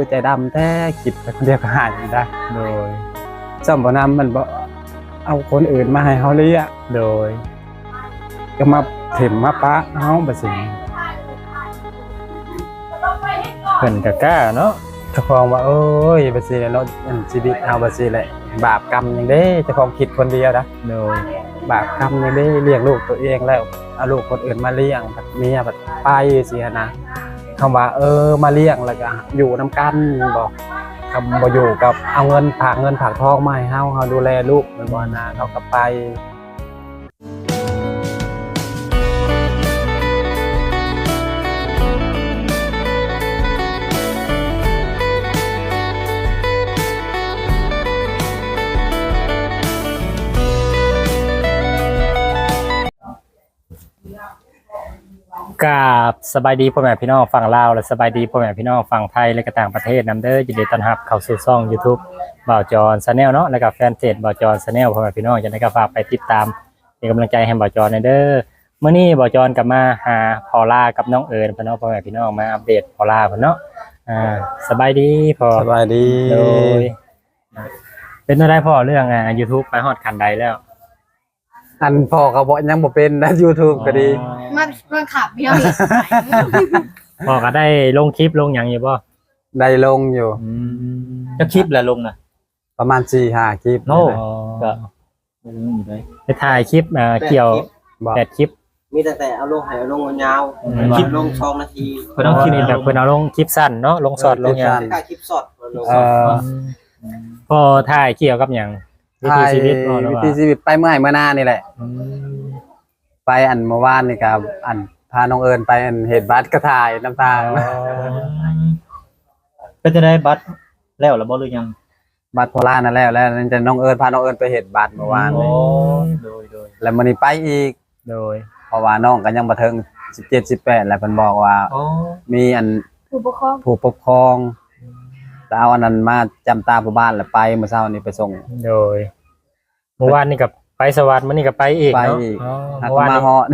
คือใจดำแท้คิดไปคนเดียวก็หายได้โดยซ่อมบ่นำมันบ่เอาคนอื่นมาให้เฮาเลี้ยงโดย ก็มาเถิมมาปะเฮาบ่สิเพิ่นก็กล้าเนาะเจ้าของว่าโอ้ยบ่สิแล้วเนาะอันชีวิตเฮาบ่สิแหละบาปกรรมหยังเด้เจ้าของคิดคนเดียวนะโดยบาปกรรมหยังเด้เลี้ยงลูกตัวเองแล้วเอาลูกคนอื่นมาเลี้ยงบัดเมียบัดไปสิหั้นนะ คำว่า เออมาเลี้ยงแล้วก็อยู่น้ากันบอกคำบ่อยู่กับเอาเงินผากเงินผากทองมาให้เฮาเฮาดูแลลูกเป็นบ่นาเขาก็ไป กราบสบายดีพ่อแม่พี่น้องฝั่งลาวและสบายดีพ่อแม่พี่น้องฝั่งไทยและก็ต่างประเทศนํเด้อยินดีต้อนรับเข้าสู่ช่อง YouTube บ่าวจอนชาแนลเนาะแล้วก็แฟนเพจบ่าวจอนชาแนลพ่อแม่พี่น้องจะได้ก็ฝากไปติดตามเป็นกำลังใจให้บ่าวจอนหน่อยเด้อเมื่อนี้บ่าวจอนกลับมาหาพอลล่ากับน้องเอิญพ่อน้องพ่อแม่พี่น้องมาอัปเดตพอลล่าเพิ่นเนาะอ่าสบายดีพอสบายดีโดยเป็นอะไรพ่อเรื่องอ่า YouTube ไปฮอดคันใดแล้ว อันพ่อก็บ่ยังบ่เป็นนะ YouTube ก็ดีมันมันขับเบี้ยวอีกพ่อก็ได้ลงคลิปลงหยังอยู่บ่ได้ลงอยู่ อืมจะคลิปแหละลงนะประมาณ4-5คลิปโน่นี่แหละก็ไม่รู้อยู่เลยไปถ่ายคลิปอ่าเกี่ยวบอกแปดคลิป มีแต่แต่เอาลงให้เอาลงยาวอืมๆคลิปลงสองนาทีเพิ่นต้องคลิปนี่แบบเพิ่นเอาลงคลิปสั้นเนาะลงสอดลงหยังถ่ายคลิปสดมาลงเอ่อ พอถ่ายเกี่ยวกับหยัง วิถีถ่ายชีวิตบ่หรือวิว่าถีชีวิตไปเมื่อไหร่เมื่อหน้านี่แหละ อืมไปอันเมื่อวานนี่กับอันพาน้องเอิญไปอันเห็ดบัตรก็ถ่ายน้ำตาก็จะได้บัตรแล้วหรือบ่หรือยังบัตรโพล่านั่นแล้วแล้วนั่นจะน้องเอิญพาน้องเอิญไปเห็ดบัตรเมื่อวานโอ้นี่โดยโดยแล้วมันนี้ไปอีก โดยเพราะว่าน้องก็ยังบ่ถึง17 18แล้วเพิ่นบอกว่า โอ้มีอันผู้ปกครองผู้ปกครอง แล้วเอาอันนั้นมาจำตาผู้บ้านแล้วไปเมื่อเช้านี้ไปส่ง โดยเมื่อวานนี่กับไปสวัสดิ์มื้อนี้ก็ไปอีกไปเนาะอีก อ๋อหากเมื่อวานมานี่ฮอด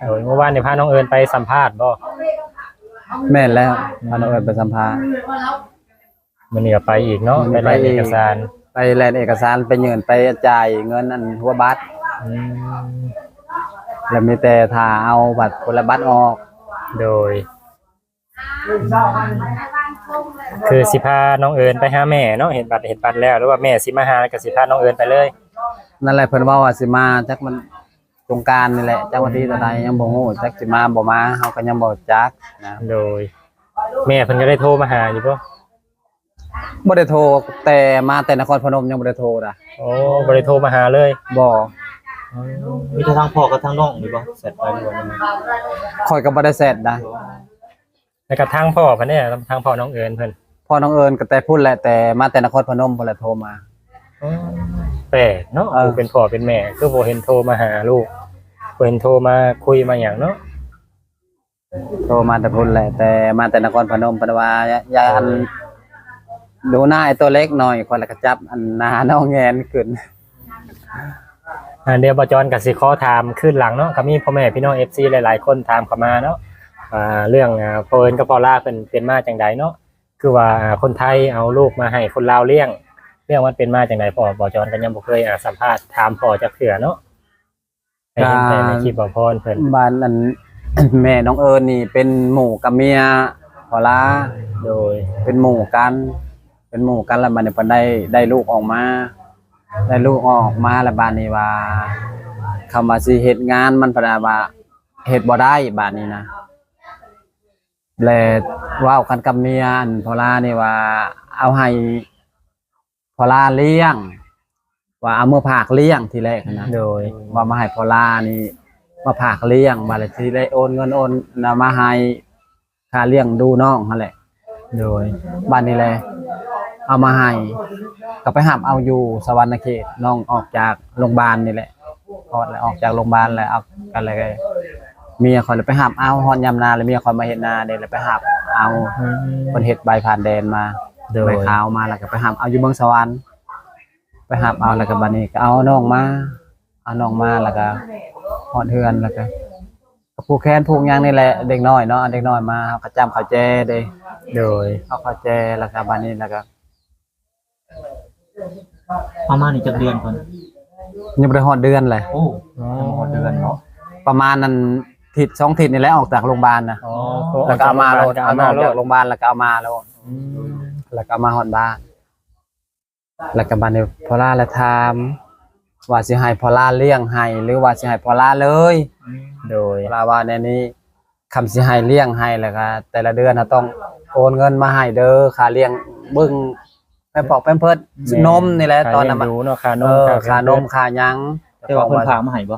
โดยเมื่อวานนี่พาน้องเอิญไปสัมภาษณ์บ่แม่นแล้วพาน้องเอิญไปสัมภาษณ์ มื้อนี้ก็ไปอีกเนาะมื้ไปอนี้รายไปอีกเอกสารไปแลนเอกสารไปเงินไปจ่ายเงินอันหัวบัตรอืมแล้วมีแต่ถ้าเอาบัตรคนละบัตรออก โดย คือสิพาน้องเอิญไปหาแม่เนาะเห็นบัตรเห็นบัตรแล้วหรือว่าแม่สิมาหาก็สิพาน้องเอิญไปเลย นั่นแหละเพิ่นว่าว่าสิมาจักมันสงกรารนี่แหละจักวันที่เท่าใดยังบ่ฮู้จักสิมาบ่มาเฮาก็ยังบ่จักนะโดย แม่เพิ่นก็ได้โทรมาหาอยู่ป่ะบ่ได้โทรแต่มาแต่นครพนมยังบ่ได้โทรนะโอ้บ่ได้โทรมาหาเลยบ่มีแต่ทางพ่อกับทางน้องดีบ่เสร็จไปดีกว่านี้ข่อยก็บ่ได้แซดนะ แล้วก็ทางพ่อเพิ่นเนี่ยทางพ่อน้องเอิญเพิ่นพ่อน้องเอิญก็แต่พูดแหละแต่มาแต่นครพนมบ่ได้โทรมาแปลกเนาะเออ ผู้เป็นพ่อเป็นแม่คือบ่เห็นโทรมาหาลูกบ่เห็นโทรมาคุยมาหยังเนาะโทรมาแต่พูดแหละแต่มาแต่นครพนมเพิ่นว่าอย่าอย่าอัน ดูหน้าไอ้ตัวเล็กหน่อยคนละก็จับอันหน้าน้องแงนขึ้น อ่าเดี๋ยวบ่จอนก็สิขอถามขึ้นหลังเนาะก็มีพ่อแม่พี่น้อง FC หลายๆ คนถามเข้ามาเนาะ อ่าเรื่องอ่าเพิ่นกับพ่อลาเพิ่นเป็นมาจังใดเนาะคือว่าคนไทยเอาลูกมาให้คนลาวเลี้ยง เรื่องมันเป็นมาจังใดพ่อบ่จอนก็ยังบ่เคยอ่าสัมภาษณ์ถามพ่อจักเทื่อเนาะได้เห็นแต่ในคลิปบ่พรเพิ่นบ้านอัน แม่น้องเอิญนี่เป็นหมู่กับเมียพอลาโดยเป็นหมู่กัน เป็นหมู่กันแล้วมันเนี่ยเพิ่นได้ได้ลูกออกมา ได้ลูกออกมาแล้วบานนี้ว่าคำว่าสิเฮ็ดงานมันเพนว่าเฮ็ดบ่ได้บานนี้นะ แล้วเว้ากันกับเมียอันพอลานี่ว่า เอาให้พอลาเลี้ยง ว่าเอามือผากเลี้ยงทีแรกนะโดย ว่ามาให้พอลานี่มาผากเลี้ยงมาเลยทีได้โอนเงินโอนนะมาให้ค่าเลี้ยงดูน้องนั่นแหละ โดยบ้านนี้แหละเอามาให้ก็ไปหับเอาอยู่สวรรณเขตน้องออกจากโรงพยาบาลนี่แหละพอแล้วออกจากโรงพยาบาลแล้วเอากันเลย เมียคอยเลยไปหับเอาฮอนยำนาเลยเมียคอยมาเห็นนาเดี๋ยวเลยไปหับเอาคนเห็ดใบผ่านแดนมาโดย ใบขาวมาแล้วก็ไปหับเอาอยู่เมืองสวรรค์ไปหับเอาแล้วก็บัดนี้ก็เอาน้องมาเอาน้องมาแล้วก็ฮอดเฮือนแล้วก็ก็ผูกแขนผูกหยังนี่แหละเด็กน้อยเนาะเด็กน้อยมาเขาก็จำเขาแจเด้โดยเขาเขาแจแล้วก็บัดนี้แล้วก็ประมาณนี้จักเดือนก่อนยังบ่ได้ฮอดเดือนเลยโอ้อ๋อยังบ่เดือนเนาะประมาณนั้น ทิศสองทิศนี่แหละออกจากโรงพยาบาลนะอ๋อแล้วก็เอามาโลดเอาเอามาออกโลจากดโรงพยาบาลแล้วก็เอามาแล้วอืมแล้วก็เอามาฮอดบ้านแล้วก็บัดนี้พอลาและถามว่าสิให้พอลาเลี้ยงให้หรือว่าสิให้พอลาเลย โดยพอลาว่าในนี้คำสิให้เลี้ยงให้แล้วก็แต่ละเดือนน่ะต้องโอนเงินมาให้เด้อค่าเลี้ยงเบิ่งแม่ปอกแป้มเพิดนมนี่แหละตอนนั้นค่ามันเลี้ยงดูเนาะค่านเอมอค่านมค่าหยังแต่ว่าเพิ่นพามาให้บ่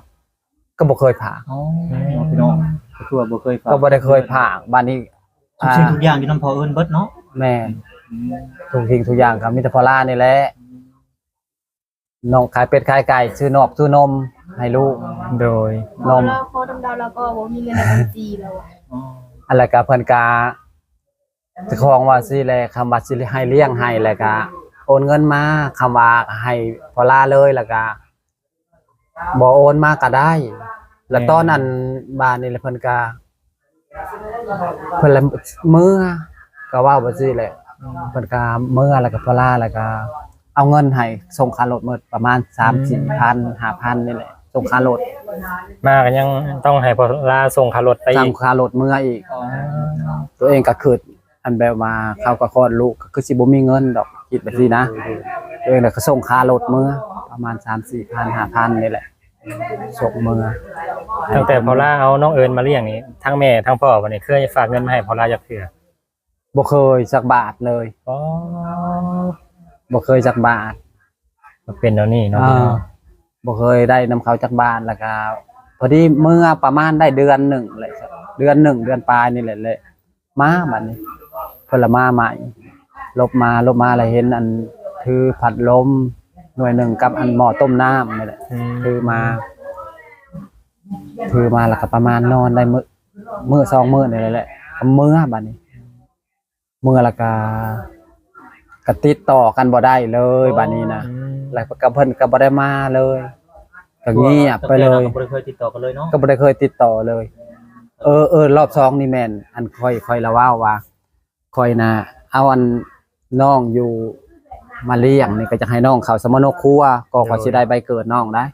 ก็บ่เคยผ่าอ๋อพี่น้องก็คือว่าบ่เคยฝากก็บ่ได้เคยผ่าบ้านนี้ทุกสิ่งทุกอย่างอยู่นำพอเอิ้นเบิดเนาะแม่ทุกทิ้งทุกอย่างครับมีแต่พอลานี่แหละน้องขายเป็ดขายไก่ซื้อนอบซื้อนมให้ลูกโดยนมแล้วพอดำๆแล้วก็บ่มีเงินในบัญชีแล้วอะอ๋ออะไรก็เพิ่นกาเจะคองว่าสิแลคำว่าสิให้เลี้ยงให้แล้วก็โอนเงินมาคำว่าให้พอลาเลยแล้วก็ บ่โอนมาก็ได้ แล้วตอนนั้นบ้านนี่แหละเพิ่นกาเพิ่นละมือก็ว่าบ่ซี่แหละเพิ่นกามือแล้วก็พอลาแล้วก็ เอาเงินให้ส่งค่ารถหมดประมาณ3-4,000 5,000นี่แหละส่งค่ารถมากันยังต้องให้พอลาส่งคารถไปสั่อีงกค่ารถเมื่ออีก ตัวเองก็คืออันแบบมาเข้ากับคลอดลูกก็คือสิบ่มีเงินดอกคิดแบบนี้นะตัวเองน่ะก็ส่งค่ารถมื้อ ประมาณ3-4,000 5,000นี่แหละส่งมื้อตั้งแต่พอลาเอาน้องเอิญมาเลี้ยงนี่ทั้งแม่ทั้งพ่อวันนี้เคยฝากเงินมาให้พอลาจักเทื่อบ่เคยสักบาทเลยอ๋อบ่เคยสักบาทมันเป็นแล้วนี่เนาะอ่าบ่เคยได้นำเขาจากบ้านแล้วก็พอดีเมื่อประมาณได้เดือนหนึ่งเลยครับเดือนหนึ่งเดือนปลายนี่แหละเลยมาบัดนี้เพิ่นละมาใหม่ลบมาลบมาแล้วเห็นอันถือผัดลม หน่วยหนึ่งกับอันหม้อต้มน้ำนี่แหละมถือมาถือมาแล้วก็ประมาณนอนได้มือมือสองมือนี่แหละก็มือบัดนี้มือแล้วก็ก็ติดต่อกันบ่ได้เลยบัดนี้นะอืมแล้วก็เพิ่นก็บ่ได้มาเลยก็เงียบไปเลยก็บ่ได้เคยติดต่อกันเลยเนาะก็บ่ได้เคยติดต่อเลย เออเออรอบสองนี่แม่นอันค่อยค่อยละว่าว่าค่อยนะเอาอันน้องอยู่ มาเลี้ยงนี่ก็จะให้น้องเขาสมนกครัวก็ขอสิได้ใบเกิดน้องได้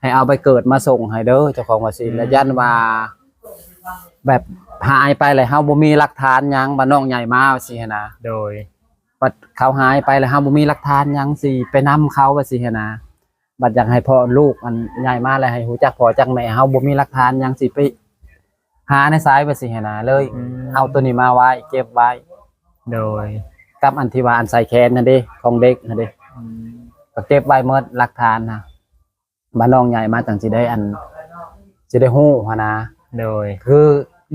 ให้เอาใบเกิดมาส่งให้เด้อเจ้าของว่าสิแล้วยันว่า แบบหายไปเลยเฮาบ่มีหลักฐานหยังบ่าน้องใหญ่มาว่าสิหั้นนะโดย บัดเขาหายไปแล้วเฮาบ่มีหลักฐานหยังสิไปนํเขาว่าสิหั้นนะบัดอยากให้พ่อลูกอันใหญ่มาแล้วให้ฮู้จักพ่อจักแม่เฮาบ่มีหลักฐานหยังสิไปหาในสายว่าสิหั้นนะเลยอืมเอาตัวนี้มาไว้เก็บไว้ โดย กับอันที่ว่าอันใส่แขนนั่นเด้ของเด็กนั่นเด้ก็เก็บไว้หมดหลักฐานนะบ้านน้องใหญ่มาจังสิได้อันสิได้ฮู้หั้นนะโดย คือ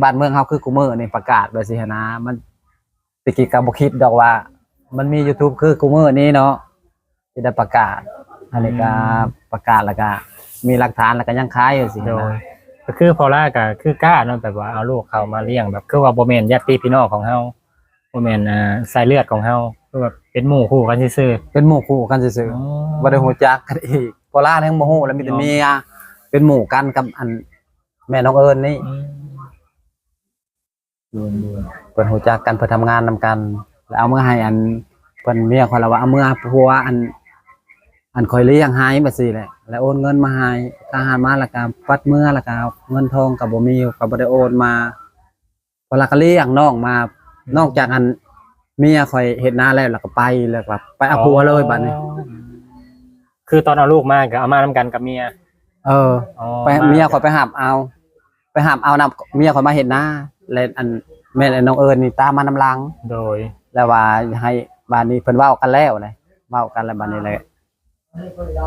บ้านเมืองเฮาคือกูมือนี่ประกาศไว้สิหั้นนะมันตะกี้ก็บ่คิดดอกว่า มันมี YouTube คือกูมือนี้เนาะสิได้ประกาศอันนี้ก็ประกาศแล้วก็มีหลักฐานแล้วก็ยังขายอยู่สิโดหั้นยนะก็คือพอลาก็คือกล้าเนาะแบบว่าเอาลูกเขามาเลี้ยงแบบคือว่าบ่แม่นญาติพี่น้องของเฮา บ่แม่นอ่าสายเลือดของเฮาคือแบบเป็นหมู่คู่กันซื่อเป็นหมู่คู่กันซื่อๆอ๋อๆบ่ได้ฮู้จักกันอีกโบราณยังบ่ฮู้แล้วมีแต่เมียเป็นหมู่กันกับอัน แม่น้องเอิญนี่อืมเพิ่นฮู้จักกันเพิ่นทำงานนำกัน แล้วเอามื่อให้อันเพิ่นเมียข่อยละว่าเอามื่อผัวอัน อันข่อยเลี้ยงให้บัดซี่แหละแล้วโอนเงินมาให้ทหารมาแล้วก็ปัดเมื่อแล้วก็เอาเงินทองก็บ่มีก็บ่ได้โอนมาเวลาก็เลี้ยงน้องมา นอกจากอันเมียข่อยเฮ็ดนาแล้วแล้วก็ไปแล้วก็ไปเอาผัวเลยบัดนี้ คือตอนเอาลูกมาก็เอามานำกันกับเมียเออ อ๋อไปเมียข่อยไปหามเอา ไปหามเอานำเมียข่อยมาเฮ็ดนาแล้วอันแม่และน้องเอิญนี่ตามมานำหลัง โดย แล้วว่าให้บ้านนี้เพิ่นเว้ากันแล้วนะเว้ากันแล้วบ้านนี้เลย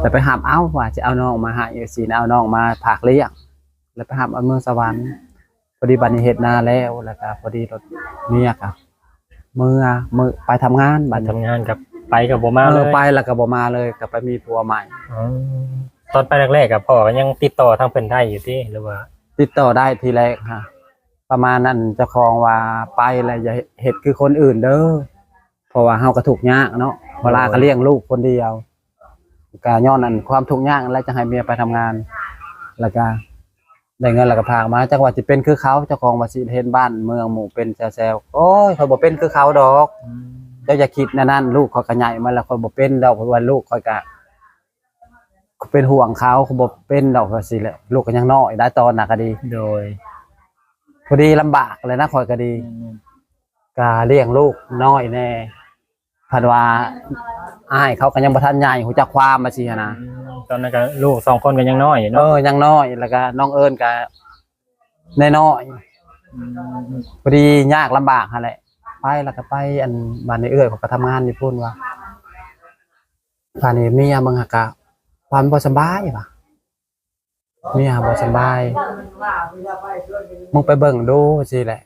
แต่ไปหามเอาว่าจะเอาน้องมาให้สินะเอาน้องมาผากเลี้ยงแล้วไปหามเอาเมืองสวรรค์พ อดีบ้านนี้เฮ็ดนาแล้วแล้วก็พอดีรถเมียก็เมื่อมือไปทำงานบับัดดทำงานกับไปกับบ่มาเอเลอยไปแล้วก็บ่มาเลยก็ไปมีผัวใหม่อ๋อตอนไปแรกๆกับพ่อก็ยังติดต่อทางเพิ่นได้อยู่ที่หรือว่าติดต่อได้ทีแรกฮะประมาณนั้นเจ้าของว่าไปแล้วอย่าเฮ็ดคือคนอื่นเด้อเพราะว่าเฮาก็ทุกข์ยากเนาะเวลาก็เลี้ยงลูกคนเดียวก็ย้อนนั้นความทุกข์ยากแล้วจะให้เมียไปทำงาน แล้วก็ ได้เงินแล้วก็พากมาจักว่าสิเป็นคือเขาเจ้าของว่าสิเห็นบ้านเมืองหมู่เป็นแซวๆโอ้ยเขาบ่เป็นคือเขาดอก เจ้าอย่าคิดแนวนั่นลูกเขาก็ใหญ่มาแล้วเขาบ่เป็นดอกเพราะว่าลูกเขาก็เป็นห่วงเขาเขาบ่เป็นดอกว่าสิแหละลูกก็ยังน้อยได้ตอนน่ะก็ดี โดยพอดีลำบากเลยนะคอยก็ดีก็เลี้ยงลูกน้อยแน่ พันว่าอ้ายเขาก็ยังบ่ทันใหญ่หูจักความมาสิหั้นนะตอนนั้นก็ลูกสองคนก็ยังน้อยอยู่เอเนาะอยังน้อยแล้วก็น้องเอิญก็น้อยๆพอดียากลำบากหั่นแหละไปแล้วก็ไปอันบ้านในเอื้อยเขาก็ทำงานอยู่พุ่นว่าบ้านนี้เมียมึงหากะความบ่สำบายว่ะเมียบ่สำบายมึงไปเบิ่งดูสิแหละ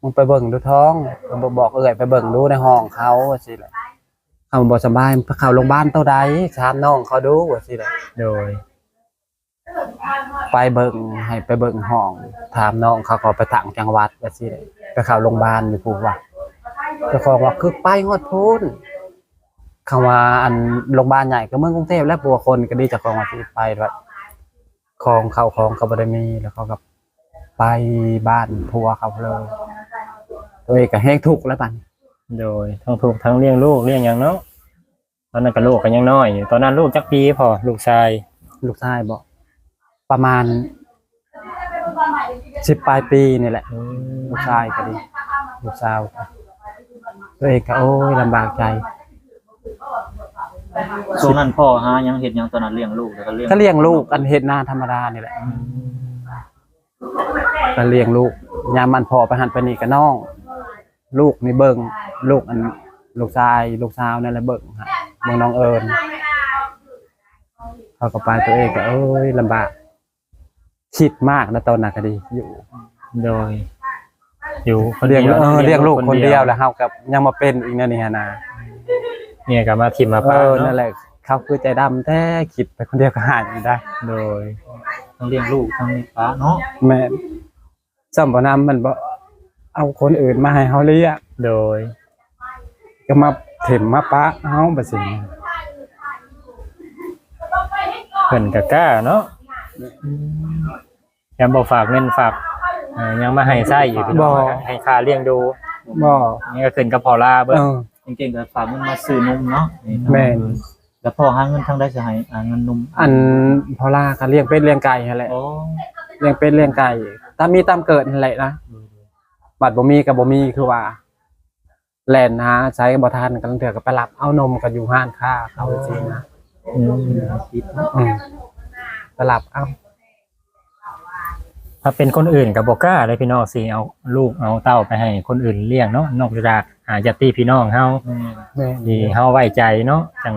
มึงไปเบิ่งดูท้องมึงบ่บอกเอื้อยไปเบิ่งดูในห้องเขาว่าสิแหละเขาบ่สำบายเข้าโรงพยาบาลเท่าใดถามน้องเขาดูว่าสิแหละโดย ไปเบิ่งให้ไปเบิ่งห้อง ถามน้องเขาก็ไปถังจังหวัดว่าสิได้ไปเข้าโรงพยาบาลอยู่พูว่าเจ้าของว่าคือไปฮอดพูนคำว่าอันโรงพยาบาลใหญ่ก็เมืองกรุงเทพและปัวคนก็ดีเจากของว่าสิไปแบบของเขาของเขาบ่ได้มีแล้วเขาก็ไปบ้านพัวเขาเลย ตัวเองก็แฮงทุกข์แล้วบัดนี้โดยทั้งถูกทั้งเลี้ยงลูกเลี้ยงหยังเนาะตอนนั้นก็ลูกก็ยังน้อยอยู่ตอนนั้นลูกจักปีพอลูกชายลูกชายบอกประมาณสิบปลายปีนี่แหละ ลูกชายก็ดีลูกสาวก็ตัวเองก็โอ้ยลำบากใจช่วงนั้นพ่อหายังเฮ็ดหยังตอนนั้นเลี้ยงลูกแล้วก็เลี้ยงก็เลี้ยงลูกอันเฮ็ดนาธรรมดานี่แหละก็เลี้ยงลูกยามมันพอไปหันไปนี่ก็น้อง ลูกนี่เบิ่งลูกอันลูกชาย ลูกสาวนั่นแหละเบิ่งฮะเบิ่งน้องเอิญเขาก็ไปตัวเองก็เอ้ยลำบากคิดมากนะตอนนั้นก็ดีอยู่โดย อยู่คนเลี้ยงดีวเออเลี้ยงลูกคนเดียวแล้วเฮากับยังมาเป็นอีกนั่นนี่ฮะนะเนี่ยก็มาทิมมาเอปาอเนาะนั่นแหละเขาคือใจดำแท้คิดไปคนเดียวก็หายไม่ได้ โดยทั้งเลี้ยงลูกทั้งเลี้ยงป้าเนาะแม่นสัมปนามมันบ่ เอาคนอื่นมาให้เฮาเลี้ยงโดย ก็มาเถิมมาปะเฮาบ่สิเพิ่นก็กล้าเนาะยังบ่ฝากเงินฝากเอ่อยังมาให้ใช้อยู่พี่น้องให้ค่าเลี้ยงดู บ่นี่ก็ขึ้นกับพอลาเบิ่เองอเก่งๆก็ฝากเงินมาซื้อนมเนาะนี่แม่น แล้วพ่อหาเงินทางได้สิให้อ่าเงินนมอันพอลาก็เลี้ยงเป็ดเลี้ยงไก่นั่นแหละโอ้เลี้ยงเป็ดเลี้ยงไก่ตามมีตามเกิดนั่นแหละนะ บัดบ่มีก็บ่มีคือว่าแล่นหาใช้บ่ทันกันเถื่อก็ไปรับเอานมก็อยู่ห้านค้าเขาจริงนะอืมอืมไปรับเอาถ้าเป็นคนอื่นก็บ่กล้าเลยพี่น้องสิเอาลูกเอาเต้าไปให้คนอื่นเลี้ยงเนาะนอกจากอาญาติพี่น้องเฮาแม่ที่เฮาไว้ใจเนาะจัง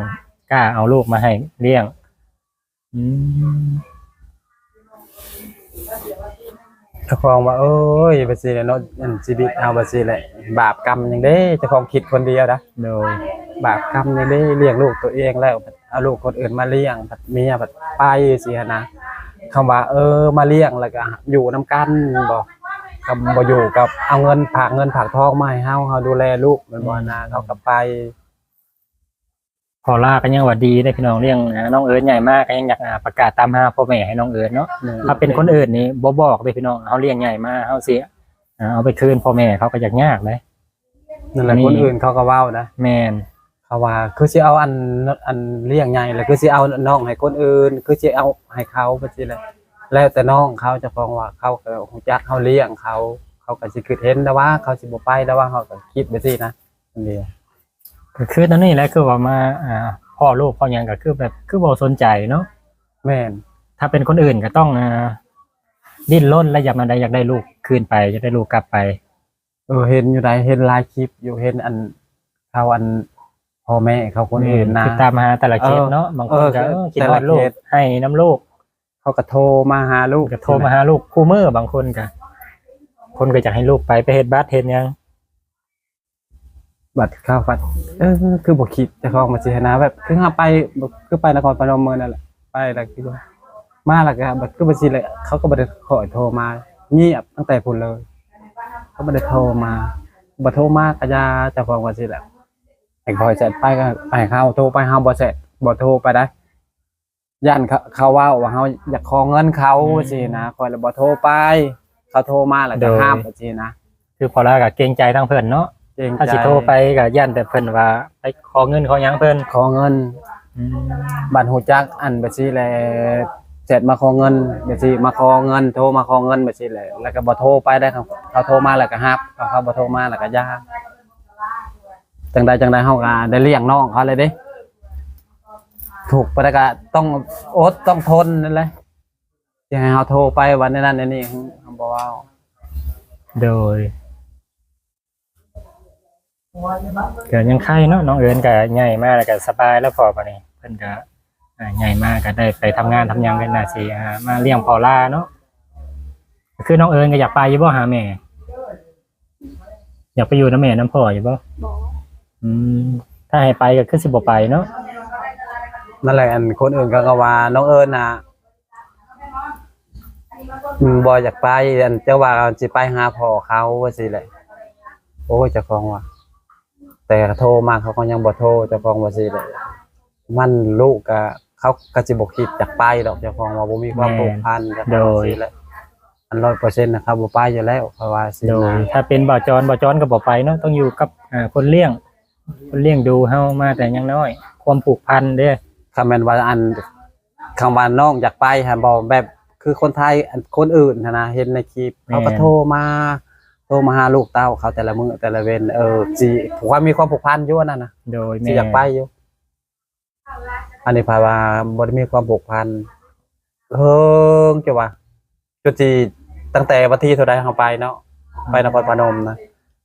กล้าเอาลูกมาให้เลี้ยง อืม เจ้าของว่าโอ้ยบัดสิแหละเนาะอันชีวิตเอาบัดสิแหละบาปกรรมยังเด้เจ้าของคิดคนเดียวนะโดยบาปกรรมยังได้เลี้ยงลูกตัวเองแล้วเอาลูกคนอื่นมาเลี้ยงบัดเมียบัดไปสิหั้นะคำว่า เออมาเลี้ยงแล้วก็อยู่นํกันบ่คำบ่อยู่กับเอาเงินฝากเงินฝากทองมาให้เฮาเฮาดูแลลูกมันบ่นะเขาก็ไป พอลาก็ยังว่าดีได้พี่น้องเลี้ยงนะน้องเอิญใหญ่มากก็ยังอยากอ่าประกาศตามหาพ่อแม่ให้น้องเอิญเนาะถ้าเป็นคนอื่นนี่บ่บอกเลยพี่น้องเฮาเลี้ยงใหญ่มากเฮาสิอ่าเอาไปคืนพ่อแม่เขาก็อยากยากเลยนั่นแหละนี่คนอื่นเขาก็เว้านะแม่นเขาว่าคือสิเอาอันอันเลี้ยงใหญ่แล้วคือสิเอาน้องให้คนอื่น คือสิเอาให้เขาไปสิแหละแล้วแต่น้องเขาเจะฟ้าของว่าเขาก็ฮู้จักเขาเลี้ยงเขา เขาก็สิคิดเห็นแต่ว่าเขาสิบ่ไปแต่ว่าเขาก็คิดไปสินะอันเดียว ก็คือนั่นนี่แหละคือว่ามาอ่าพ่อลูกพ่อหยังก็คือแบบคือบ่สนใจเนาะแม่นถ้าเป็นคนอื่นก็ต้องอ่าดิ้นรนและอยากมาได้อยากได้ลูกคืนไปอยากได้ลูกกลับไป เออเห็นอยู่ไหนเห็นหลายคลิปอยู่เห็นอันเขาอันพ่อแม่เขาคนอื่นนะ คือตามหาแต่ละเคสเนาะบางคนก็เออเออคิดแต่ว่าละลูกเคส ให้น้ำลูกเขาก็โทรมาหาลูกก็โทรมาหาลูกคู่มือบางคนก็คนก็อยากให้ลูกไปไปเฮ็ดบัตรเฮ็ดหยัง บัตรเข้าบัตรเออคือบ่คิดจะของมาสินะแบบคือเฮาไปบ่คือไปนครพนมเมืองนั่นแหละไปแล้วคือว่ามาแล้วก็บัดคือบ่สิเลยเขาก็บ่ได้ขอโทรมาเงียบตั้งแต่พุ่นเลยเขาบ่ได้โทรมาบ่โทรมาก็อย่าเจ้าของว่าสิแหละไอ้คอยเสร็จไปก็ไปเขาโทรไปเฮาบ่เสร็จบ่โทรไปได้ย่านเขาเขาเว่าว่าเฮาอยากขอเงินเขาสินะคอยแล้วบ่โทรไป เขาโทรมาแล้วก็ห้ามสินะคือพอแล้วก็เกรงใจทางเพิ่นเนาะ เกรงถ้าใจสิโทรไปก็ย่านแต่เพิ่นว่า ไปขอเงินขอหยังเพิ่นขอเงินอืมบัตรหูจักอันบัญชีแลเสร็จมาขอเงินบัญชีมาขอเงิน โทรมาขอเงินบัญชีแลแล้วก็บ่โทรไปได้ครับเขาโทรมาแล้วก็ฮับเขาเขาบ่โทรมาแล้วก็ยาจังใดจังใดเฮาก็ได้เลี้ยงน้องเขาเลยเด้ ถูกไปแล้วก็ต้องอดต้องทนนั่นแหละที่ให้เฮาโทรไปวันนั้นนั้นนี่เฮาบ่เว้าโดยเกิดยังไข้เนาะน้องเอิญก็ใหญ่มากแล้วก็สบายแล้วพอปะนี่เพิ่นก็อ่าใหญ่มากก็ได้ไปทำงานทำหยังกันน่าสิอ่ามาเลี้ยงพอล่าเนาะคือน้องเอิญก็อยากไปอยู่บ่หาแม่อยากไปอยู่น้ำแม่น้ำพ่ออยู่บ่บอกอืมถ้าให้ไปก็คือสิบ่ไปเนาะนั่นแหละอันคนอื่นก็ก็ว่าน้องเอิญน่ะอืมบ่อยากไปอันเจ้าว่าสิไปหาพ่อเขาว่าสิแหละโอ้ยเจ้าของว่า แต่โทรมาเขาก็ยังบ่โทรเจ้าของว่าสิแหละมันลูกก็เขาก็สิบ่คิดอยากไปดอกเจ้าของว่าบ่มีความผูกพันกับเขาสิแหละอัน100%นะครับบ่ไปอยู่แล้วเพราะว่าสิโดยนะถ้าเป็นบ่าวจรบ่าวจรก็บ่ไปเนาะต้องอยู่กับอ่าคนเลี้ยง คนเลี้ยงดูเฮามาแต่ยังน้อย ความผูกพันเด้อคำแม่นว่าอันคำว่าน้องอยากไปหั่นบ่แบบคือคนไทยอันคนอื่นหั้นนะเห็นในคลิปเขาก็โทรมา โทรมาหาลูกเต้าเขาแต่ละมื้อแต่ละเว้นเออสิผมว่ามีความผูกพันอยู่อันนั่นน่ะโดยสิแม่อยากไปอยู่ อันนี้พายว่าบ่ได้มีความผูกพันเฮิงจ้ะว่าจุดที่ตั้งแต่วันที่เท่าใดเฮาไปเนาะไปนครพนมนะ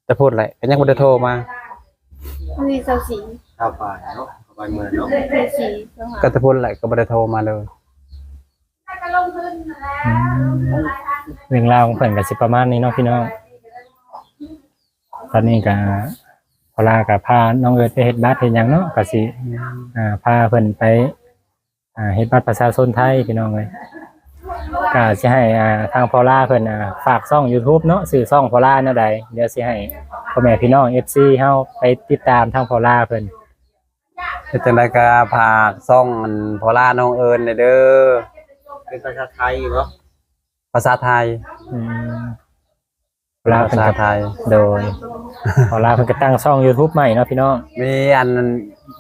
จะพูดอะไรก็ยังบ่ได้โทรมามีเสาสีเข้าไปเนาะเข้าไปเมืองเนาะเสาสีเสาหาก็จะพูดอะไรก็บ่ได้โทรมาเลยอืมเรื่องราวของเพิ่นก็สิประมาณนี้เนาะพี่น้อง ตอนนี้ก็พอลาก็พาน้องเอิร์ธไปเฮ็ดบัตรเฮ็ดหยังเนาะก็สิอ่าพาเพิ่นไปอ่าเฮ็ดบัตรประชาชนไทยพี่น้องเลยก็สิให้อ่าทางพอลาเพิ่นอ่าฝากช่อง YouTube เนาะสื่อช่องพอลาแนวใดเดี๋ยวสิให้พ่อแม่พี่น้อง FC เฮาไปติดตามทางพอลาเพิ่นเฮ็ดจังไดก็ฝากซ่องอันพอลาน้องเอิญเด้อเป็นภาษาไทยเนาะภาษาไทย อืมพอ ลาภาเพิ่นษาก็ไทยโดยพอลาเพิ่นก็ตั้งช่อง YouTube ใหม่เนาะพี่น้องมีอัน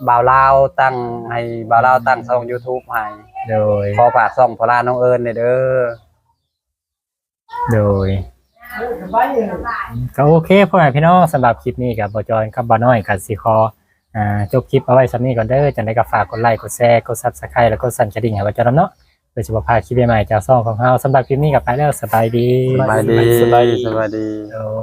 บ่าวลาวตั้งให้บ่าวลาวตั้งช่อง YouTube ให้โดย ขอฝากช่องพอลาน้องเอิญเด้อโดยก็โอเคพ่อแม่พี่น้องสำหรับคลิปนี้กับบอจอยกับบอน้อยกับสีคออ่าจบคลิปเอาไว้สำนี้ก่อนเด้อจังได้ก็ฝากกดไลค์กดแชร์กดซับสไครต์แล้วก็สั่นกระดิ่งให้บอจอยนำเนาะเพื่อจะบ่พลาดคลิปใหม่ๆจากซ่องของเฮาสำหรับคลิปนี้กับไปแล้วสบายดี สบายดีสบายดี สบายดีโดย